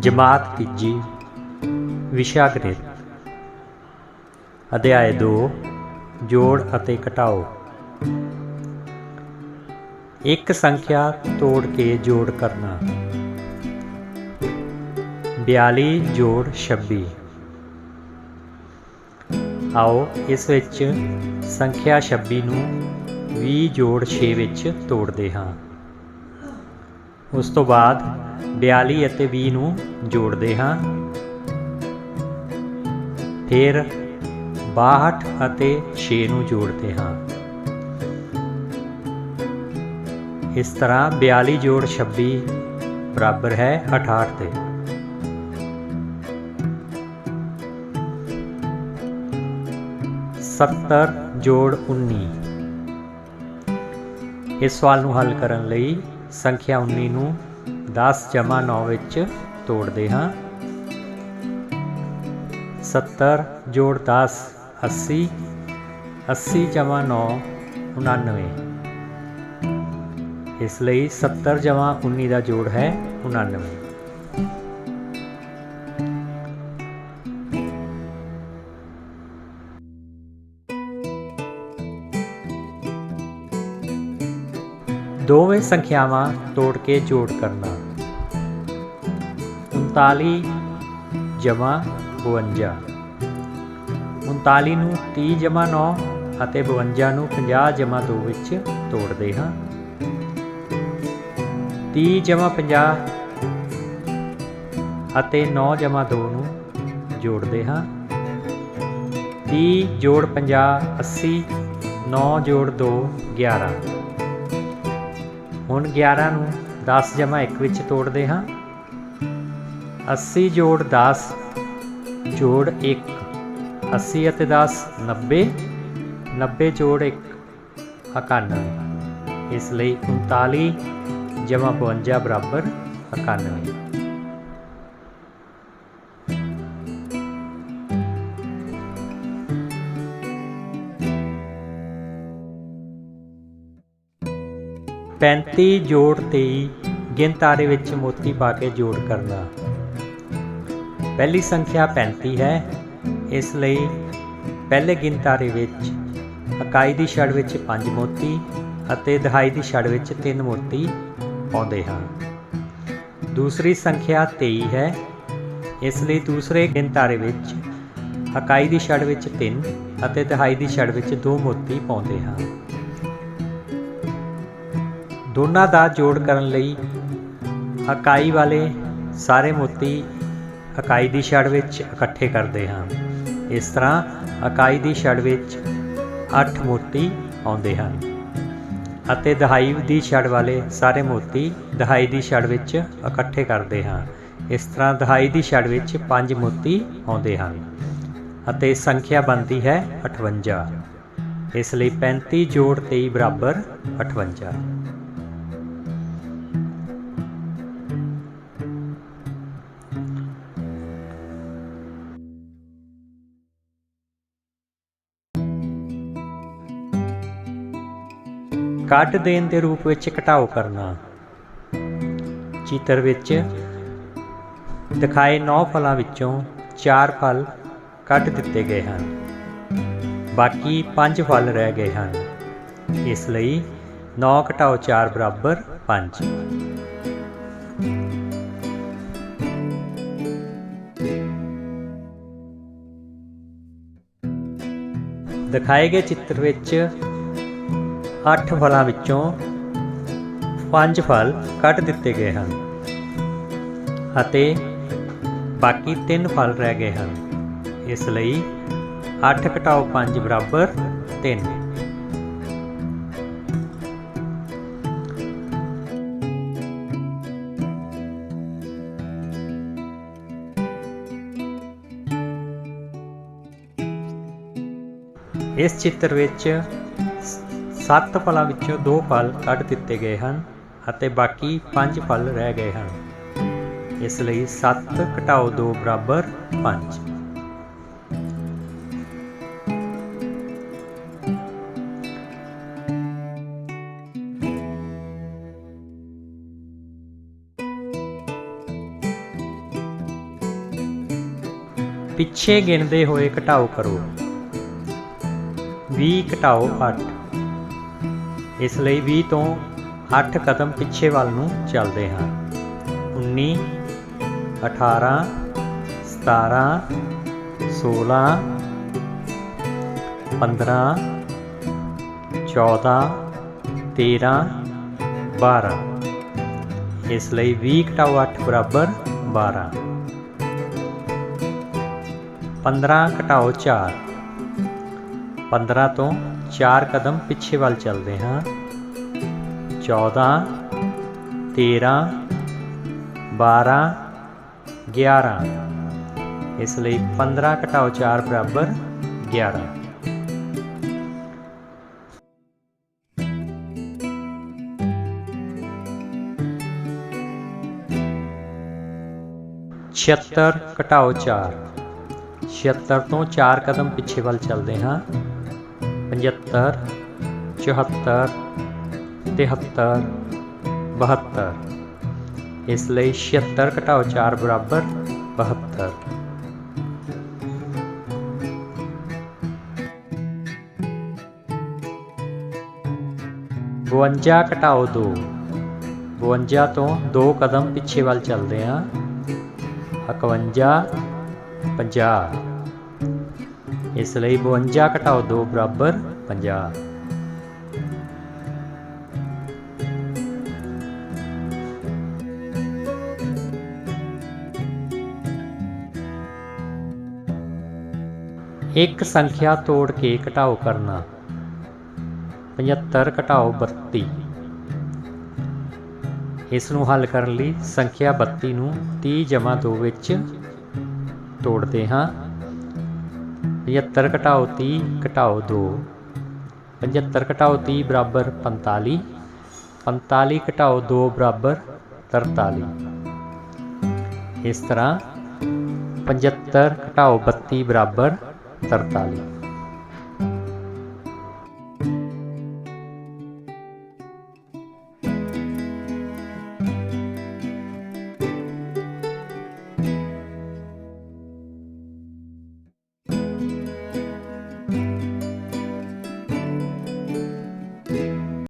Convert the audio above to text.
ਜਮਾਤ ਤੀਜੀ, ਵਿਸ਼ਾ ਗਣਿਤ ਅਧਿਆਇ 2 ਜੋੜ ਅਤੇ ਘਟਾਓ। ਇੱਕ ਸੰਖਿਆ ਤੋੜ ਕੇ ਜੋੜ ਕਰਨਾ। 42 ਜੋੜ 26 ਆਓ ਇਸ ਵਿੱਚ ਸੰਖਿਆ 26 ਨੂੰ 20 ਜੋੜ 6 ਵਿੱਚ ਤੋੜਦੇ ਹਾਂ। ਉਸ ਤੋਂ ਬਾਅਦ 42 ਅਤੇ 20 ਨੂੰ ਜੋੜਦੇ ਹਾਂ। ਫਿਰ 62 ਅਤੇ 6 ਨੂੰ ਜੋੜਦੇ ਹਾਂ। ਇਸ ਤਰ੍ਹਾਂ 42 ਜੋੜ 26 ਬਰਾਬਰ ਹੈ 68 ਦੇ ਸੱਤਰ ਜੋੜ 19 ਇਸ ਸਵਾਲ ਨੂੰ ਹੱਲ ਕਰਨ ਲਈ ਸੰਖਿਆ 19 ਨੂੰ 10 ਜਮਾ 9 ਵਿੱਚ ਤੋੜਦੇ ਹਾਂ। 70 ਜੋੜ 10 80 80 ਜਮਾ 9 99 ਇਸ ਲਈ 70 ਜਮਾ 19 ਦਾ ਜੋੜ ਹੈ 99 ਦੋਵੇਂ ਸੰਖਿਆਵਾਂ ਤੋੜ ਕੇ ਜੋੜ ਕਰਨਾ। 39 ਜਮਾ 52 39 ਨੂੰ 30 ਜਮਾ 9 ਅਤੇ 52 ਨੂੰ 50 ਜਮਾ 2 ਵਿੱਚ ਤੋੜਦੇ ਹਾਂ। 30 ਜਮਾ 50 ਅਤੇ 9 ਜਮਾ 2 ਨੂੰ ਜੋੜਦੇ ਹਾਂ। 30 ਜੋੜ 50 80 9 ਜੋੜ 2 11 ਹੁਣ 11 ਨੂੰ 10 ਜਮਾ 1 ਵਿੱਚ ਤੋੜਦੇ ਹਾਂ। 80 ਜੋੜ 10 ਜੋੜ 1 80 ਅਤੇ 10 90 90 ਜੋੜ 1 91 ਇਸ ਲਈ 39 ਜਮਾ 52 ਬਰਾਬਰ 91 35 ਜੋੜ 23 ਗਿਣਤਾਰੇ ਵਿੱਚ ਮੋਤੀ ਪਾ ਕੇ ਜੋੜ ਕਰਨਾ ਪਹਿਲੀ ਸੰਖਿਆ 35 ਹੈ। ਇਸ ਲਈ ਪਹਿਲੇ ਗਿਣਤਾਰੇ ਵਿੱਚ ਇਕਾਈ ਦੀ ਛੜ ਵਿੱਚ 5 ਮੋਤੀ ਅਤੇ ਦਹਾਈ ਦੀ ਛੜ ਵਿੱਚ 3 ਮੋਤੀ ਪਾਉਂਦੇ ਹਾਂ ਦੂਸਰੀ ਸੰਖਿਆ 23 ਹੈ। ਇਸ ਲਈ ਦੂਸਰੇ ਗਿਣਤਾਰੇ ਵਿੱਚ ਇਕਾਈ ਦੀ ਛੜ ਵਿੱਚ 3 ਅਤੇ ਦਹਾਈ ਦੀ ਛੜ ਵਿੱਚ 2 ਮੋਤੀ ਪਾਉਂਦੇ ਹਾਂ ਦੋਨਾਂ ਦਾ ਜੋੜ ਕਰਨ ਲਈ ਇਕਾਈ ਵਾਲੇ ਸਾਰੇ ਮੋਤੀ ਇਕਾਈ ਦੀ ਛੜ ਵਿੱਚ ਇਕੱਠੇ ਕਰਦੇ ਹਾਂ ਇਸ ਤਰ੍ਹਾਂ ਇਕਾਈ ਦੀ ਛੜ ਵਿੱਚ 8 ਮੋਤੀ ਆਉਂਦੇ ਹਨ ਅਤੇ ਦਹਾਈ ਦੀ ਛੜ ਵਾਲੇ ਸਾਰੇ ਮੋਤੀ ਦਹਾਈ ਦੀ ਛੜ ਵਿੱਚ ਇਕੱਠੇ ਕਰਦੇ ਹਾਂ। ਇਸ ਤਰ੍ਹਾਂ ਦਹਾਈ ਦੀ ਛੜ ਵਿੱਚ 5 ਮੋਤੀ ਆਉਂਦੇ ਹਨ ਅਤੇ ਸੰਖਿਆ ਬਣਦੀ ਹੈ 58 ਇਸ ਲਈ 35 ਜੋੜ 23 ਬਰਾਬਰ 58 ਕੱਢ ਦੇਣ ਦੇ ਰੂਪ ਵਿੱਚ ਘਟਾਓ ਕਰਨਾ। ਚਿੱਤਰ ਵਿੱਚ ਦਿਖਾਏ 9 ਫਲਾਂ ਵਿੱਚੋਂ 4 ਫਲ ਕੱਢ ਦਿੱਤੇ ਗਏ ਹਨ। ਬਾਕੀ 5 ਫਲ ਰਹਿ ਗਏ ਹਨ। ਇਸ ਲਈ 9 ਘਟਾਓ 4 ਬਰਾਬਰ 5 ਦਿਖਾਏ ਗਏ ਚਿੱਤਰ ਵਿੱਚ 8 ਫਲਾਂ ਵਿੱਚੋਂ 5 ਫਲ ਕੱਟ ਦਿੱਤੇ ਗਏ ਹਨ ਅਤੇ ਬਾਕੀ 3 ਫਲ ਰਹਿ ਗਏ ਹਨ। ਇਸ ਲਈ 8 ਘਟਾਓ 5 ਬਰਾਬਰ 3 ਇਸ ਚਿੱਤਰ ਵਿੱਚ ਸੱਤ ਫਲਾਂ ਵਿੱਚੋਂ ਦੋ ਫਲ ਕੱਢ ਦਿੱਤੇ ਗਏ ਹਨ ਅਤੇ ਬਾਕੀ ਪੰਜ ਫਲ ਰਹਿ ਗਏ ਹਨ। ਇਸ ਲਈ 7 ਘਟਾਓ 2 ਬਰਾਬਰ 5 ਪਿੱਛੇ ਗਿਣਦੇ ਹੋਏ ਘਟਾਓ ਕਰੋ। 20 ਘਟਾਓ 8 ਇਸ ਲਈ 20 ਤੋਂ 8 ਕਦਮ ਪਿੱਛੇ ਵੱਲ ਨੂੰ ਚੱਲਦੇ ਹਾਂ। 19 18 17 16 15 14 13 12 ਇਸ ਲਈ 20 ਘਟਾਓ 8 ਬਰਾਬਰ 12 15 ਘਟਾਓ 4 15 ਤੋਂ 4 ਕਦਮ ਪਿੱਛੇ ਵੱਲ ਚੱਲਦੇ ਹਾਂ। 14 13 12 11 ਇਸ ਲਈ 15 ਘਟਾਓ 4 ਬਰਾਬਰ 11 76 ਘਟਾਓ 4 76 ਤੋਂ 4 ਕਦਮ ਪਿੱਛੇ ਵੱਲ ਚੱਲਦੇ ਹਾਂ। 75 74 73 72 ਇਸ ਲਈ 76 ਘਟਾਓ 4 ਬਰਾਬਰ 72 52 ਘਟਾਓ 2 52 ਤੋਂ 2 ਕਦਮ ਪਿੱਛੇ ਵੱਲ ਚੱਲਦੇ ਹਾਂ 51 50 ਇਸ ਲਈ 52 ਘਟਾਓ 2 ਬਰਾਬਰ 50 ਇੱਕ ਸੰਖਿਆ ਤੋੜ ਕੇ ਘਟਾਓ ਕਰਨਾ। 75 ਘਟਾਓ 32 ਇਸ ਨੂੰ ਹੱਲ ਕਰਨ ਲਈ ਸੰਖਿਆ 32 ਨੂੰ 30 ਜਮਾ 2 ਵਿੱਚ ਤੋੜਦੇ ਹਾਂ। 75 ਘਟਾਓ 30 ਘਟਾਓ 2 75 ਘਟਾਓ 30 ਬਰਾਬਰ 45 45 ਘਟਾਓ 2 ਬਰਾਬਰ 43 ਇਸ ਤਰ੍ਹਾਂ 75 ਘਟਾਓ 32 ਬਰਾਬਰ 43